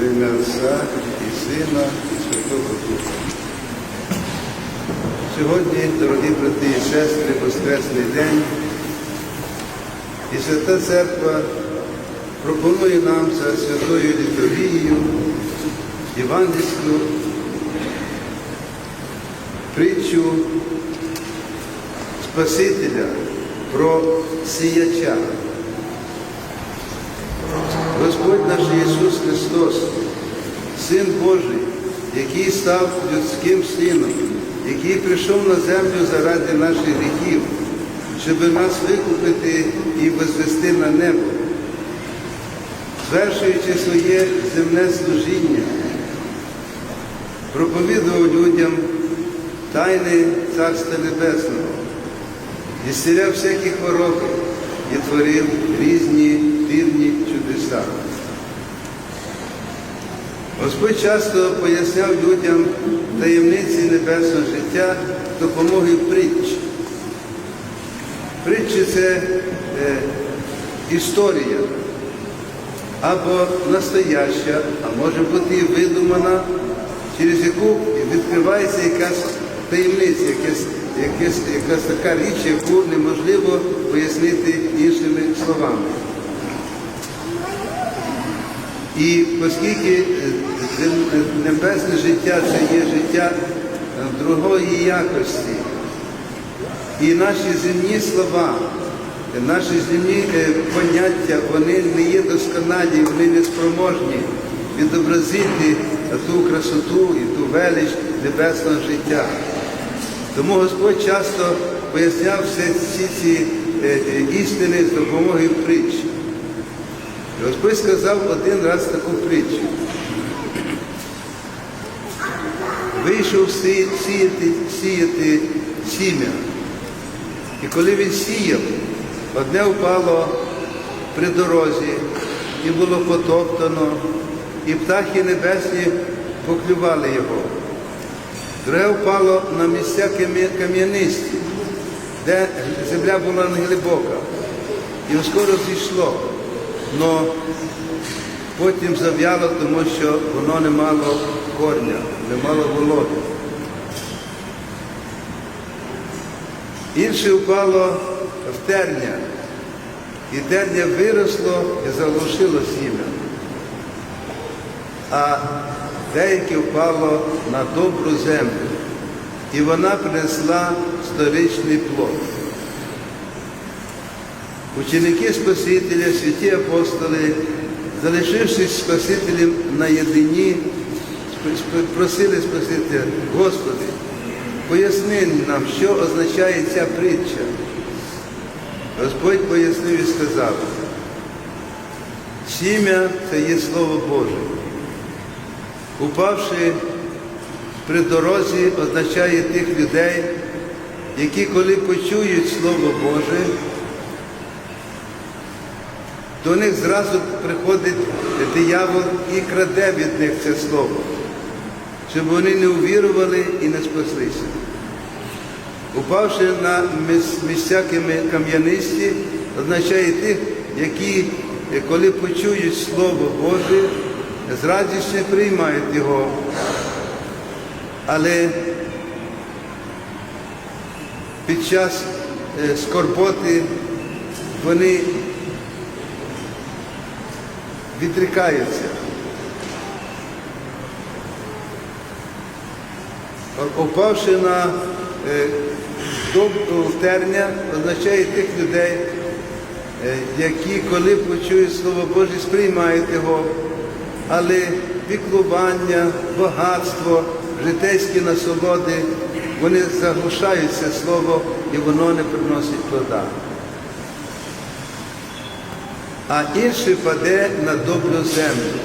В ім'я Отця і Сина, і Святого Духа. Сьогодні, дорогі брати і сестри, Воскресний день, і Свята Церква пропонує нам за святою літургією євангельську притчу Спасителя про сіяча. Господь наш Ісус Христос, Син Божий, який став людським сином, який прийшов на землю заради наших гріхів, щоб нас викупити і возвести на небо, звершуючи своє земне служіння, проповідував людям тайни Царства Небесного, і зціляв всякі хвороби і творив різні дивні чудеса. Господь часто поясняв людям таємниці небесного життя допомогою притч. Притчі це е, історія або настояща, а може бути і видумана, через яку відкривається якась таємниця, якась, якась, якась така річ, яку неможливо пояснити іншими словами. І оскільки е, небесне життя це є життя е, другої якості, і наші земні слова, е, наші земні поняття, вони не є досконалі, вони не спроможні відобразити ту красоту і ту велич небесного життя. Тому Господь часто поясняв всі ці істини з допомогою притч. І Господь сказав один раз таку притчу. Вийшов сі- сіяти, сіяти сім'я. І коли він сіяв, одне впало при дорозі і було потоптано, і птахи небесні поклювали його. Друге впало на місця кам'я- кам'янисті, де земля була не глибока. І скоро зійшло. Но потім зав'яло, тому що воно не мало корня, не мало вологи. Інше впало в терня, і терня виросло і заглушило сім'я. А деяке впало на добру землю, і вона принесла сторичний плод. Ученики Спасителя, святі апостоли, залишившись Спасителем наєдині, просили Спасителя, Господи, поясни нам, що означає ця притча. Господь пояснив і сказав, сім'я це є Слово Боже. Упавши при дорозі, означає тих людей, які, коли почують Слово Боже, до них зразу приходить диявол і краде від них це слово, щоб вони не увірували і не спаслися. Упавши на міс- місця кам- кам'янисті, означає тих, які, коли почують Слово Боже, з радістю приймають його. Але під час е, скорботи вони відрікаються. О- Опавши на е, доб- терня, означає тих людей, е, які, коли почують Слово Боже, сприймають його, але піклування, багатство, житейські насолоди, вони заглушають це слово і воно не приносить плода а інший паде на добру землю.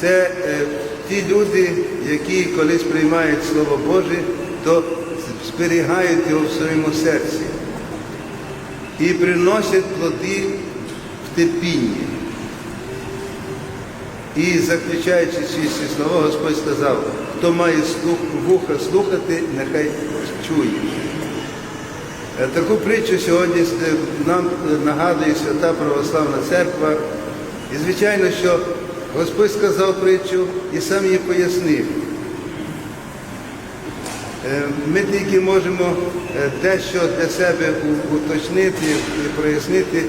Це е, ті люди, які колись приймають Слово Боже, то зберігають його в своєму серці і приносять плоди в терпінні. І заключаючи ці всі слова, Господь сказав, хто має слух, вуха слухати, нехай чує. Е, Таку притчу сьогодні е, нам е, нагадує Свята Православна Церква І звичайно, що Господь сказав притчу і сам її пояснив. Ми тільки можемо дещо для себе уточнити і прояснити,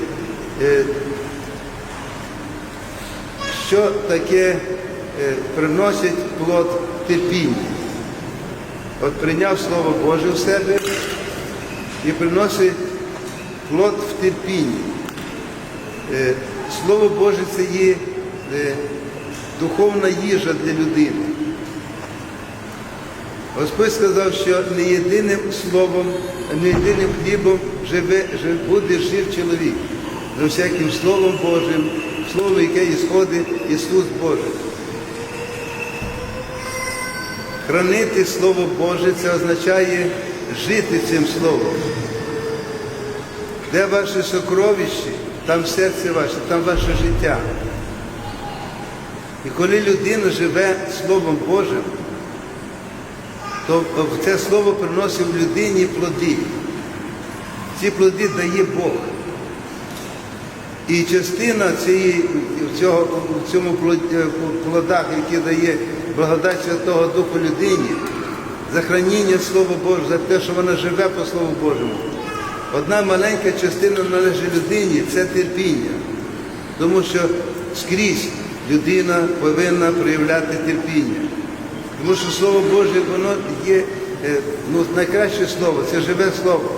що таке приносить плод терпіння. От прийняв Слово Боже в себе і приносить плод в терпінні. Е, Слово Боже це є е, духовна їжа для людини. Господь сказав, що не єдиним словом, не єдиним хлібом живе, жив- буде жив чоловік, за всяким Словом Божим, Словом, яке ісходить Ісус Божий. Хранити Слово Боже це означає жити цим Словом. Де ваші сокровищі, там серце ваше, там ваше життя. І коли людина живе Словом Божим, то це слово приносить в людині плоди. Ці плоди дає Бог. І частина цієї, цього, в цьому е, плодах, які дає благодать Святого Духу людині, за храніння Слова Божого, за те, що вона живе по Слову Божому. Одна маленька частина належить людині це терпіння. Тому що скрізь людина повинна проявляти терпіння. Тому що Слово Боже, воно є е, ну, найкраще слово, це живе слово.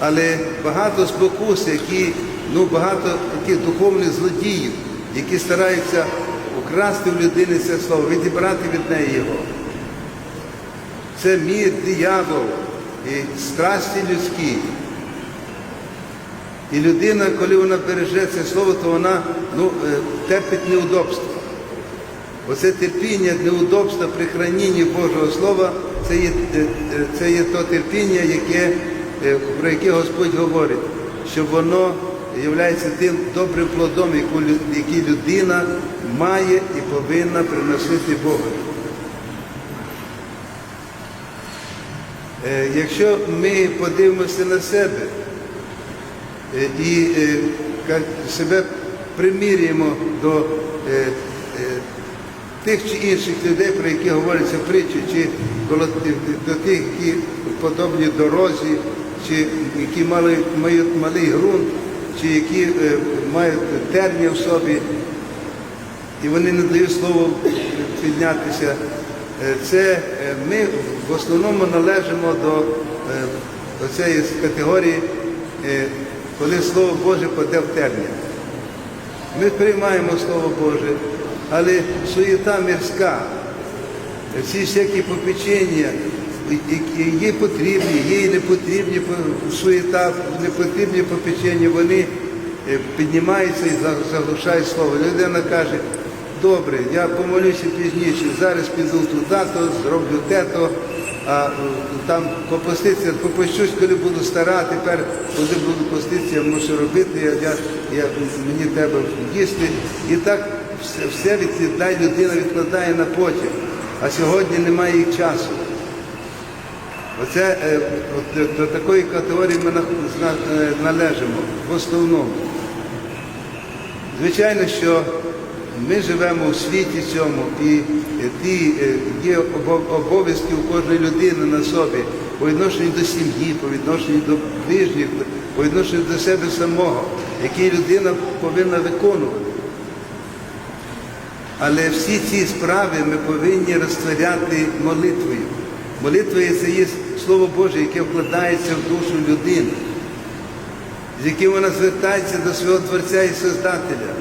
Але багато спокус, які, ну багато таких духовних злодіїв, які стараються украсти в людини це слово, відібрати від неї його. Це мір диявол і страсті людські. І людина, коли вона береже це слово, то вона ну, е, терпить неудобства. Оце терпіння, неудобства при хранінні Божого Слова, це є, е, е, це є то терпіння, яке, про яке Господь говорить, що воно є тим добрим плодом, який людина має і повинна приносити Богу. Якщо ми подивимося на себе е, і е, себе примірюємо до е, е, тих чи інших людей, про які говориться притчі, чи до тих, які подобні дорозі, чи які мають малий ґрунт, чи які е, мають терні в собі, і вони не дають слову піднятися. Е, Це е, ми в основному належимо до е, цієї категорії, коли Слово Боже паде в терня. Ми приймаємо Слово Боже, але суєта мирська, ці всякі попечення, їй потрібні, їй не потрібні суєта, не потрібні попечення, вони піднімаються і за- заглушають слово. Людина каже, добре, я помолюся пізніше, зараз піду туди, зроблю те, то, а е, там попуститися, попущусь, коли буду стара, тепер коли буду поститися, я мушу робити, я, я, я, мені треба їсти. І так все, все відкладає, людина відкладає на потім. А сьогодні немає їх часу. Оце е, от, до- такої категорії ми е, належимо в основному. Звичайно, що ми живемо у світі цьому, і е, ті е, є обов'язки у кожної людини на собі по відношенню до сім'ї, по відношенню до ближніх, по відношенню до себе самого, які людина повинна виконувати. Але всі ці справи ми повинні розтворяти молитвою. Молитвою це є Слово Боже, яке вкладається в душу людини, з яким вона звертається до свого Творця і Создателя.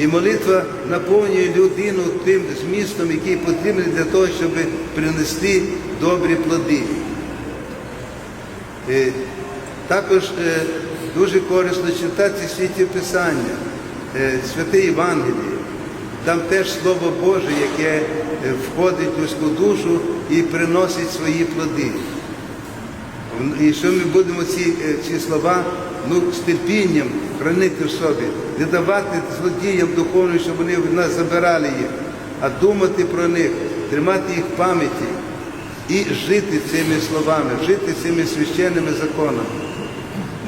І молитва наповнює людину тим змістом, який потрібен для того, щоб принести добрі плоди. Е, Також е, дуже корисно читати святі Писання, е, святе Євангеліє. Там теж Слово Боже, яке входить в людську душу і приносить свої плоди. І що ми будемо ці, ці слова ну, з терпінням хранити в собі, не давати злодіям духовним, щоб вони в нас забирали їх, а думати про них, тримати їх в пам'яті і жити цими словами, жити цими священними законами.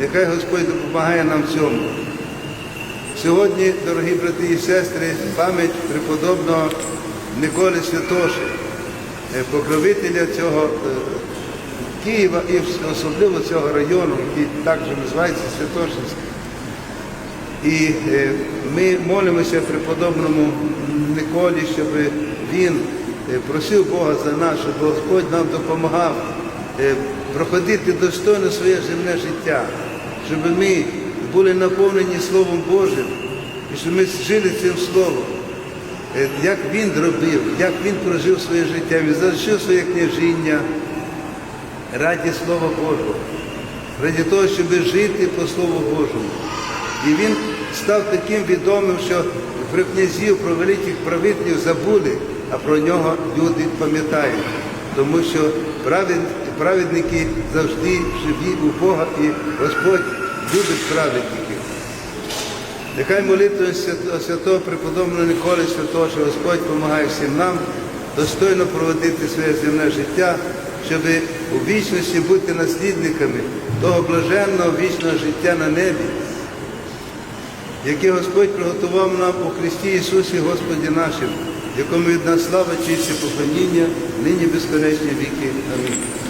Нехай Господь допомагає нам в цьому. Сьогодні, дорогі брати і сестри, пам'ять преподобного Николи Святоши, е, покровителя цього е, Києва і особливо цього району, який також називається Святошинський. І е, ми молимося преподобному Николі, щоб він е, просив Бога за нас, щоб Господь нам допомагав е, проходити достойно своє земне життя, щоб ми були наповнені Словом Божим і щоб ми жили цим Словом. Як він робив, як він прожив своє життя, він залишив своє княжіння раді Слова Божого, раді того, щоб жити по Слову Божому. І він став таким відомим, що про князів, про великих правителів забули, а про нього люди пам'ятають. Тому що праведники завжди живі у Бога, і Господь любить праведників. Нехай молитва святого преподобного Николи Святого, що Господь допомагає всім нам достойно проводити своє земне життя, щоб у вічності бути наслідниками того блаженного вічного життя на небі, яке Господь приготував нам у Христі Ісусі Господі нашим, якому від нас слава, честь і поклоніння, нині безконечні віки. Амінь.